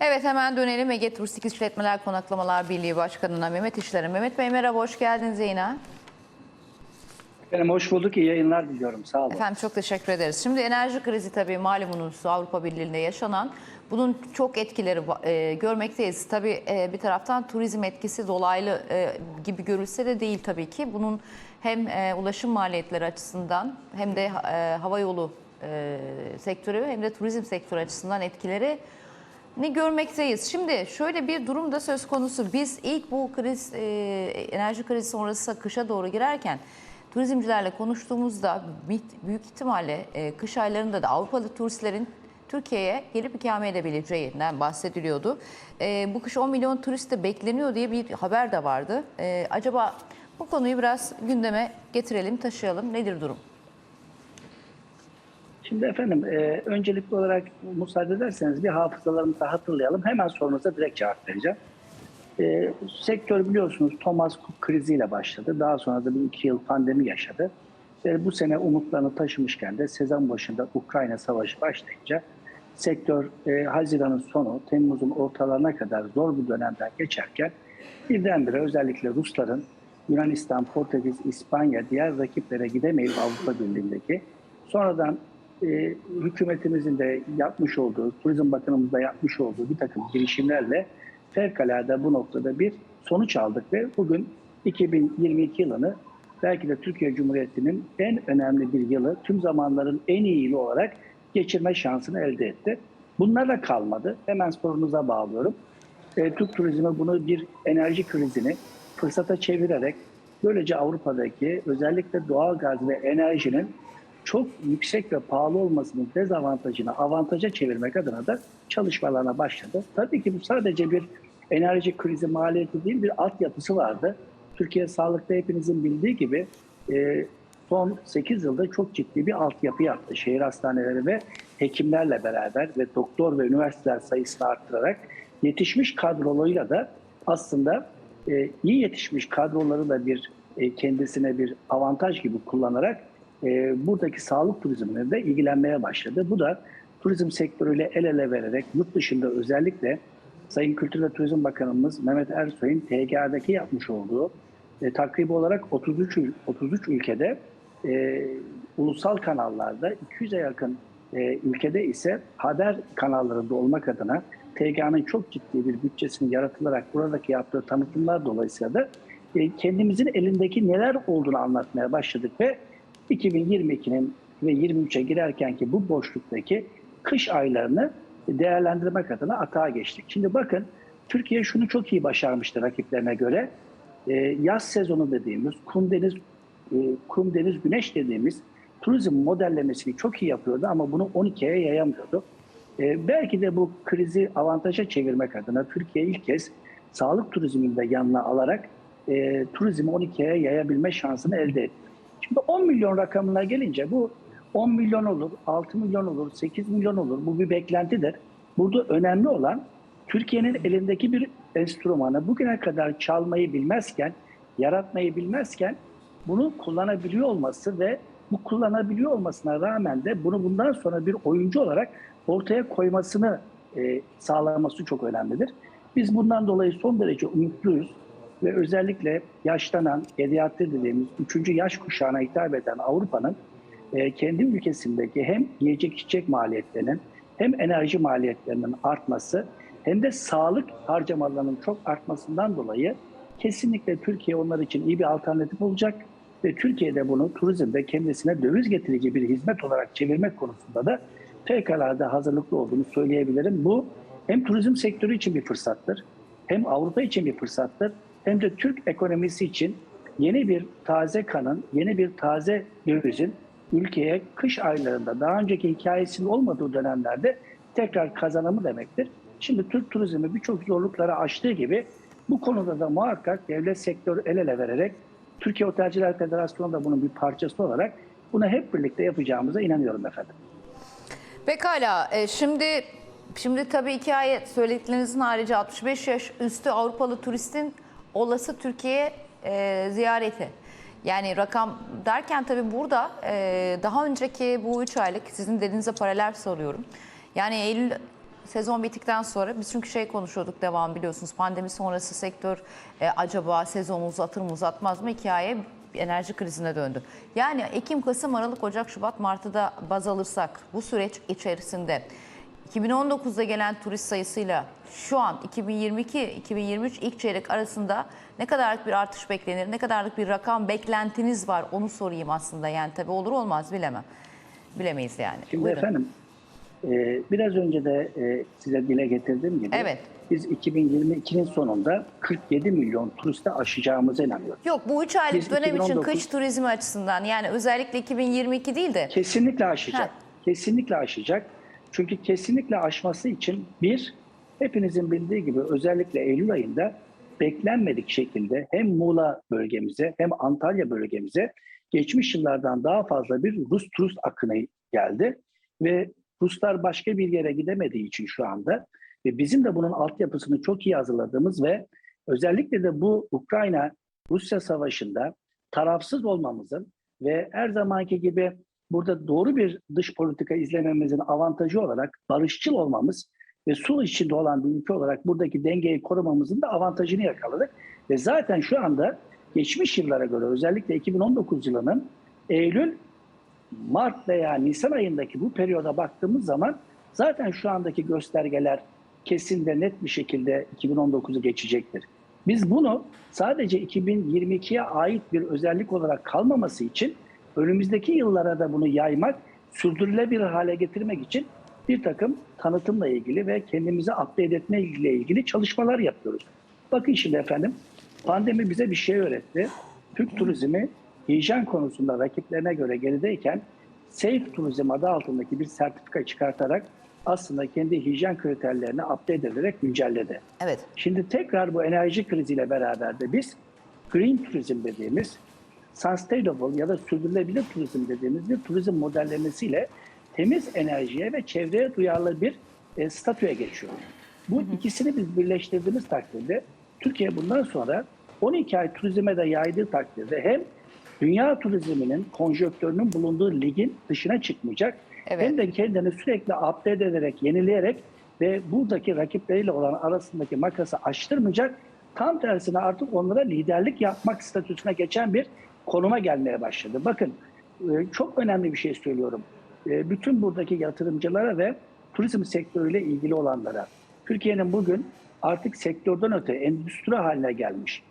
Evet hemen dönelim Ege Turistik İşletmeler Konaklamalar Birliği Başkanı'na Mehmet İşler'e. Mehmet Bey merhaba, hoş geldiniz yayına. Efendim hoş bulduk. İyi yayınlar diliyorum. Sağ olun. Efendim çok teşekkür ederiz. Şimdi enerji krizi tabii malumunuz Avrupa Birliği'nde yaşanan. Bunun çok etkileri e, görmekteyiz. Tabii e, bir taraftan turizm etkisi dolaylı e, gibi görülse de değil tabii ki. Bunun hem e, ulaşım maliyetleri açısından hem de e, hava yolu e, sektörü hem de turizm sektörü açısından etkileri ne görmekteyiz. Şimdi şöyle bir durum da söz konusu. Biz ilk bu kriz, e, enerji krizi sonrası kışa doğru girerken turizmcilerle konuştuğumuzda büyük- ihtimalle e, kış aylarında da Avrupalı turistlerin Türkiye'ye gelip ikame edebileceğinden bahsediliyordu. E, bu kış 10 milyon turist de bekleniyor diye bir haber de vardı. E, acaba bu konuyu biraz gündeme getirelim, taşıyalım. Nedir durum? Şimdi efendim e, öncelikli olarak müsaade ederseniz bir hafızalarımızı hatırlayalım. Hemen sorunuza direkt cevap vereceğim. E, sektör biliyorsunuz Thomas Cook kriziyle başladı. Daha sonra da bir iki yıl pandemi yaşadı. Ve bu sene umutlarını taşımışken de sezon başında Ukrayna Savaşı başlayınca sektör e, Haziran'ın sonu, Temmuz'un ortalarına kadar zor bir dönemden geçerken birdenbire özellikle Rusların Yunanistan, Portekiz, İspanya diğer rakiplere gidemeyip Avrupa Birliği'ndeki sonradan e, hükümetimizin de yapmış olduğu, Turizm Bakanımız da yapmış olduğu bir takım girişimlerle fevkalade bu noktada bir sonuç aldık ve bugün 2022 yılını belki de Türkiye Cumhuriyeti'nin en önemli bir yılı, tüm zamanların en iyi yılı olarak geçirme şansını elde etti. Bunlarla kalmadı. Hemen sorunuza bağlıyorum. E, Türk turizmi bunu bir enerji krizini fırsata çevirerek böylece Avrupa'daki özellikle doğal gaz ve enerjinin çok yüksek ve pahalı olmasının dezavantajını avantaja çevirmek adına da çalışmalarına başladı. Tabii ki bu sadece bir enerji krizi maliyeti değil bir altyapısı vardı. Türkiye sağlıkta hepinizin bildiği gibi e, son 8 yılda çok ciddi bir altyapı yaptı. Şehir hastaneleri ve hekimlerle beraber ve doktor ve üniversiteler sayısını arttırarak yetişmiş kadrolarıyla da aslında e, iyi yetişmiş kadroları da bir e, kendisine bir avantaj gibi kullanarak e, buradaki sağlık turizmine de ilgilenmeye başladı. Bu da turizm sektörüyle el ele vererek yurt dışında özellikle Sayın Kültür ve Turizm Bakanımız Mehmet Ersoy'un TGA'daki yapmış olduğu e, takribi olarak 33 ül- 33 ülkede e, ulusal kanallarda 200'e yakın e, ülkede ise haber kanallarında olmak adına TGA'nın çok ciddi bir bütçesinin yaratılarak buradaki yaptığı tanıtımlar dolayısıyla da e, kendimizin elindeki neler olduğunu anlatmaya başladık ve 2022'nin ve 23'e girerken ki bu boşluktaki kış aylarını değerlendirmek adına atağa geçtik. Şimdi bakın Türkiye şunu çok iyi başarmıştı rakiplerine göre. Ee, yaz sezonu dediğimiz, kum deniz, e, kum deniz güneş dediğimiz turizm modellemesini çok iyi yapıyordu ama bunu 12'ye yayamıyordu. Ee, belki de bu krizi avantaja çevirmek adına Türkiye ilk kez sağlık turizmini de yanına alarak e, turizmi 12'ye yayabilme şansını elde etti. Şimdi 10 milyon rakamına gelince bu 10 milyon olur, 6 milyon olur, 8 milyon olur. Bu bir beklentidir. Burada önemli olan Türkiye'nin elindeki bir enstrümanı bugüne kadar çalmayı bilmezken, yaratmayı bilmezken bunu kullanabiliyor olması ve bu kullanabiliyor olmasına rağmen de bunu bundan sonra bir oyuncu olarak ortaya koymasını e, sağlaması çok önemlidir. Biz bundan dolayı son derece umutluyuz ve özellikle yaşlanan, geriatri dediğimiz 3. yaş kuşağına hitap eden Avrupa'nın e, kendi ülkesindeki hem yiyecek içecek maliyetlerinin hem enerji maliyetlerinin artması hem de sağlık harcamalarının çok artmasından dolayı kesinlikle Türkiye onlar için iyi bir alternatif olacak ve Türkiye'de bunu turizmde kendisine döviz getirici bir hizmet olarak çevirmek konusunda da fevkalade hazırlıklı olduğunu söyleyebilirim. Bu hem turizm sektörü için bir fırsattır, hem Avrupa için bir fırsattır, hem de Türk ekonomisi için yeni bir taze kanın, yeni bir taze dövizin ülkeye kış aylarında daha önceki hikayesinin olmadığı dönemlerde tekrar kazanımı demektir. Şimdi Türk turizmi birçok zorlukları aştığı gibi bu konuda da muhakkak devlet sektörü el ele vererek Türkiye Otelciler Federasyonu da bunun bir parçası olarak bunu hep birlikte yapacağımıza inanıyorum efendim. Pekala. E, şimdi şimdi tabii hikaye söylediklerinizin harici 65 yaş üstü Avrupalı turistin olası Türkiye e, ziyareti. Yani rakam derken tabii burada e, daha önceki bu 3 aylık sizin dediğinize paralel soruyorum. Yani Eylül sezon bittikten sonra biz çünkü şey konuşuyorduk devam biliyorsunuz pandemi sonrası sektör e, acaba sezonu uzatır mı uzatmaz mı hikaye enerji krizine döndü. Yani Ekim, Kasım, Aralık, Ocak, Şubat, Mart'ı da baz alırsak bu süreç içerisinde 2019'da gelen turist sayısıyla şu an 2022-2023 ilk çeyrek arasında ne kadarlık bir artış beklenir, ne kadarlık bir rakam beklentiniz var onu sorayım aslında. Yani tabii olur olmaz bilemem. Bilemeyiz yani. Şimdi Buyurun. efendim e, biraz önce de e, size dile getirdiğim gibi Evet. biz 2022'nin sonunda 47 milyon turiste aşacağımıza inanıyoruz. Yok bu 3 aylık Biz dönem için 2019 kış turizmi açısından yani özellikle 2022 değil de Kesinlikle aşacak. Ha. Kesinlikle aşacak. Çünkü kesinlikle aşması için bir, hepinizin bildiği gibi özellikle Eylül ayında beklenmedik şekilde hem Muğla bölgemize hem Antalya bölgemize geçmiş yıllardan daha fazla bir Rus turist akını geldi. Ve Ruslar başka bir yere gidemediği için şu anda ve bizim de bunun altyapısını çok iyi hazırladığımız ve özellikle de bu Ukrayna-Rusya savaşında tarafsız olmamızın ve her zamanki gibi burada doğru bir dış politika izlememizin avantajı olarak barışçıl olmamız ve sulh içinde olan bir ülke olarak buradaki dengeyi korumamızın da avantajını yakaladık. Ve zaten şu anda geçmiş yıllara göre özellikle 2019 yılının Eylül, Mart veya Nisan ayındaki bu periyoda baktığımız zaman zaten şu andaki göstergeler kesin ve net bir şekilde 2019'u geçecektir. Biz bunu sadece 2022'ye ait bir özellik olarak kalmaması için önümüzdeki yıllara da bunu yaymak, sürdürülebilir hale getirmek için bir takım tanıtımla ilgili ve kendimizi update etme ile ilgili çalışmalar yapıyoruz. Bakın şimdi efendim, pandemi bize bir şey öğretti. Türk turizmi hijyen konusunda rakiplerine göre gerideyken Safe Turizm adı altındaki bir sertifika çıkartarak aslında kendi hijyen kriterlerini update ederek güncelledi. evet Şimdi tekrar bu enerji kriziyle beraber de biz green turizm dediğimiz sustainable ya da sürdürülebilir turizm dediğimiz bir turizm modellemesiyle temiz enerjiye ve çevreye duyarlı bir e, statüye geçiyoruz. Bu ikisini biz birleştirdiğimiz takdirde Türkiye bundan sonra 12 ay turizme de yaydığı takdirde hem dünya turizminin konjöktörünün bulunduğu ligin dışına çıkmayacak Evet. hem de kendini sürekli update ederek, yenileyerek ve buradaki rakipleriyle olan arasındaki makası aştırmayacak. Tam tersine artık onlara liderlik yapmak statüsüne geçen bir konuma gelmeye başladı. Bakın e, çok önemli bir şey söylüyorum. E, Bütün buradaki yatırımcılara ve turizm sektörüyle ilgili olanlara. Türkiye'nin bugün artık sektörden öte endüstri haline gelmiş.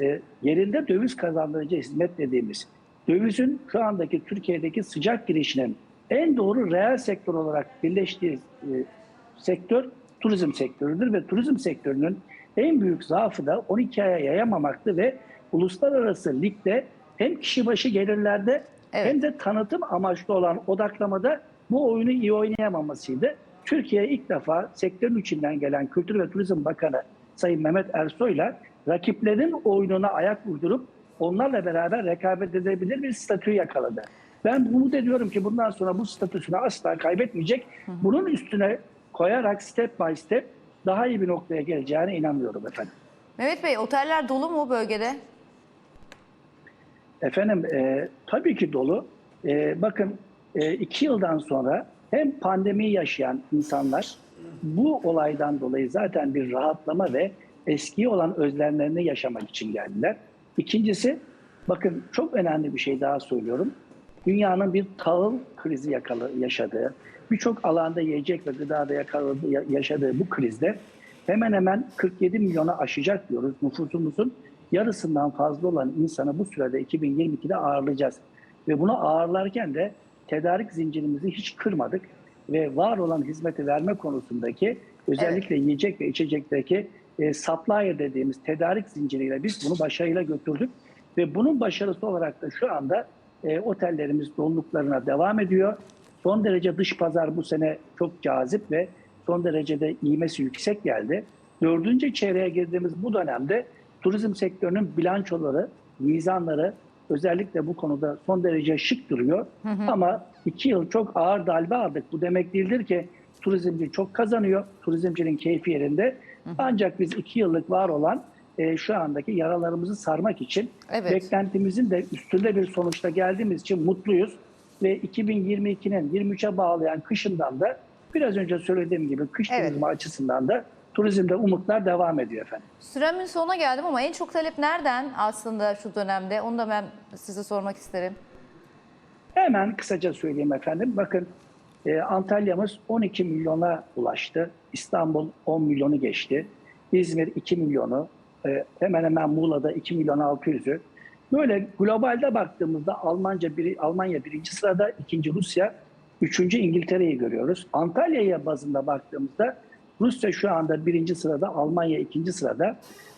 E, Yerinde döviz kazandırıcı hizmet dediğimiz dövizin şu andaki Türkiye'deki sıcak girişinin en doğru reel sektör olarak birleştiği sektör turizm sektörüdür ve turizm sektörünün en büyük zaafı da 12 aya yayamamaktı ve uluslararası ligde hem kişi başı gelirlerde Evet. hem de tanıtım amaçlı olan odaklamada bu oyunu iyi oynayamamasıydı. Türkiye ilk defa sektörün içinden gelen Kültür ve Turizm Bakanı Sayın Mehmet Ersoy'la rakiplerin oyununa ayak uydurup onlarla beraber rekabet edebilir bir statü yakaladı. Ben umut ediyorum ki bundan sonra bu statüsünü asla kaybetmeyecek. Bunun üstüne koyarak step by step daha iyi bir noktaya geleceğine inanıyorum efendim. Mehmet Bey oteller dolu mu bölgede? Efendim e, tabii ki dolu. E, bakın e, iki yıldan sonra hem pandemiyi yaşayan insanlar bu olaydan dolayı zaten bir rahatlama ve eskiye olan özlemlerini yaşamak için geldiler. İkincisi bakın çok önemli bir şey daha söylüyorum. Dünyanın bir tahıl krizi yakalı, yaşadığı, birçok alanda yiyecek ve gıdada yakaladığı, ya- yaşadığı bu krizde hemen hemen 47 milyona aşacak diyoruz nüfusumuzun yarısından fazla olan insanı bu sürede 2022'de ağırlayacağız. Ve bunu ağırlarken de tedarik zincirimizi hiç kırmadık ve var olan hizmeti verme konusundaki özellikle yiyecek ve içecekteki e, supplier dediğimiz tedarik zinciriyle biz bunu başarıyla götürdük. Ve bunun başarısı olarak da şu anda e, otellerimiz doluluklarına devam ediyor. Son derece dış pazar bu sene çok cazip ve son derecede iğmesi yüksek geldi. Dördüncü çeyreğe girdiğimiz bu dönemde turizm sektörünün bilançoları, mizanları özellikle bu konuda son derece şık duruyor. Ama iki yıl çok ağır darbe aldık. Bu demek değildir ki turizmci çok kazanıyor, turizmcinin keyfi yerinde. Ancak biz iki yıllık var olan e, şu andaki yaralarımızı sarmak için Evet. beklentimizin de üstünde bir sonuçta geldiğimiz için mutluyuz. Ve 2022'nin 23'e bağlayan kışından da Biraz önce söylediğim gibi kış Evet. turizmi açısından da turizmde umutlar devam ediyor efendim. Süremin sonuna geldim ama en çok talep nereden aslında şu dönemde? Onu da ben size sormak isterim. Hemen kısaca söyleyeyim efendim. Bakın e, Antalya'mız 12 milyona ulaştı. İstanbul 10 milyonu geçti. İzmir 2 milyonu. e, hemen hemen Muğla'da 2 milyon 600'ü. Böyle globalde baktığımızda Almanca biri, Almanya birinci sırada, ikinci Rusya, üçüncü İngiltere'yi görüyoruz. Antalya'ya bazında baktığımızda Rusya şu anda birinci sırada, Almanya ikinci sırada.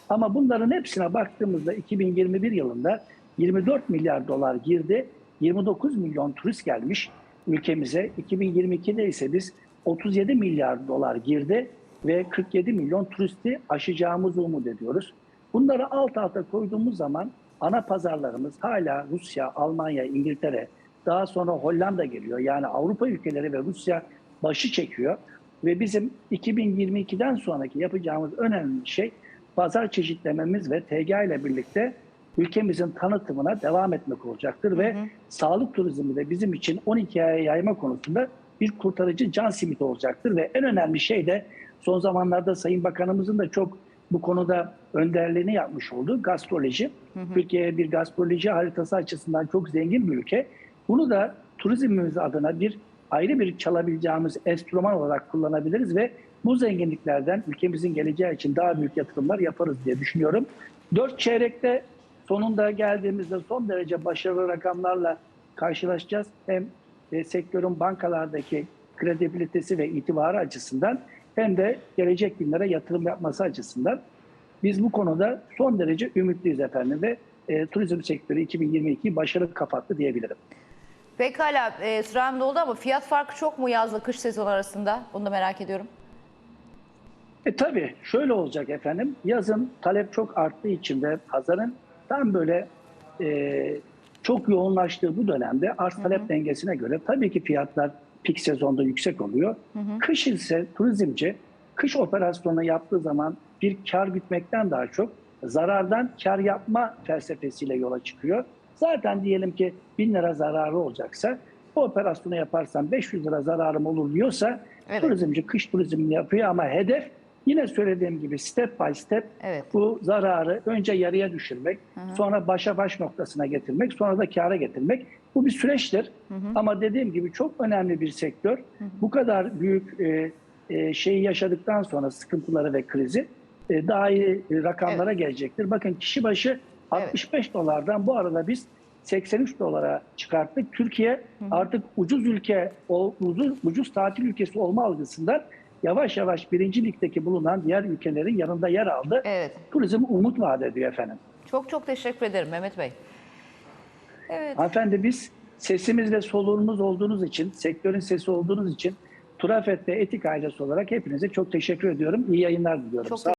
Ama bunların hepsine baktığımızda 2021 yılında 24 milyar dolar girdi, 29 milyon turist gelmiş ülkemize. 2022'de ise biz 37 milyar dolar girdi ve 47 milyon turisti aşacağımızı umut ediyoruz. Bunları alt alta koyduğumuz zaman ana pazarlarımız hala Rusya, Almanya, İngiltere, daha sonra Hollanda geliyor. Yani Avrupa ülkeleri ve Rusya başı çekiyor. Ve bizim 2022'den sonraki yapacağımız önemli şey pazar çeşitlememiz ve TG ile birlikte ülkemizin tanıtımına devam etmek olacaktır ve sağlık turizmi de bizim için 12 aya yayma konusunda bir kurtarıcı can simidi olacaktır ve en önemli şey de son zamanlarda Sayın Bakanımızın da çok bu konuda önderliğini yapmış olduğu gastroloji. Türkiye bir gastroloji haritası açısından çok zengin bir ülke. Bunu da turizmimiz adına bir ayrı bir çalabileceğimiz enstrüman olarak kullanabiliriz ve bu zenginliklerden ülkemizin geleceği için daha büyük yatırımlar yaparız diye düşünüyorum. Dört çeyrekte sonunda geldiğimizde son derece başarılı rakamlarla karşılaşacağız. Hem e, sektörün bankalardaki kredibilitesi ve itibarı açısından hem de gelecek günlere yatırım yapması açısından biz bu konuda son derece ümitliyiz efendim ve e, turizm sektörü 2022 başarılı kapattı diyebilirim. Pekala e, sürem doldu ama fiyat farkı çok mu yazla kış sezonu arasında? Bunu da merak ediyorum. E tabii şöyle olacak efendim. Yazın talep çok arttığı için ve pazarın tam böyle e, çok yoğunlaştığı bu dönemde arz talep dengesine göre tabii ki fiyatlar pik sezonda yüksek oluyor. Kış ise turizmci kış operasyonu yaptığı zaman bir kar gütmekten daha çok zarardan kar yapma felsefesiyle yola çıkıyor. Zaten diyelim ki 1000 lira zararı olacaksa bu operasyonu yaparsam 500 lira zararım olur diyorsa Evet. turizmci kış turizmini yapıyor ama hedef yine söylediğim gibi step by step Evet. bu zararı önce yarıya düşürmek, sonra başa baş noktasına getirmek, sonra da kâra getirmek. Bu bir süreçtir. Ama dediğim gibi çok önemli bir sektör. Bu kadar büyük e, e, şeyi yaşadıktan sonra sıkıntıları ve krizi e, daha iyi rakamlara gelecektir. Bakın kişi başı 65 dolardan bu arada biz 83 dolara çıkarttık. Türkiye artık ucuz ülke, ucuz, ucuz tatil ülkesi olma algısından yavaş yavaş birinci ligdeki bulunan diğer ülkelerin yanında yer aldı. Evet. Turizm umut vaat ediyor efendim. Çok çok teşekkür ederim Mehmet Bey. Evet. Hanımefendi biz sesimiz ve soluğumuz olduğunuz için, sektörün sesi olduğunuz için Turafet ve Etik ailesi olarak hepinize çok teşekkür ediyorum. İyi yayınlar diliyorum. Çok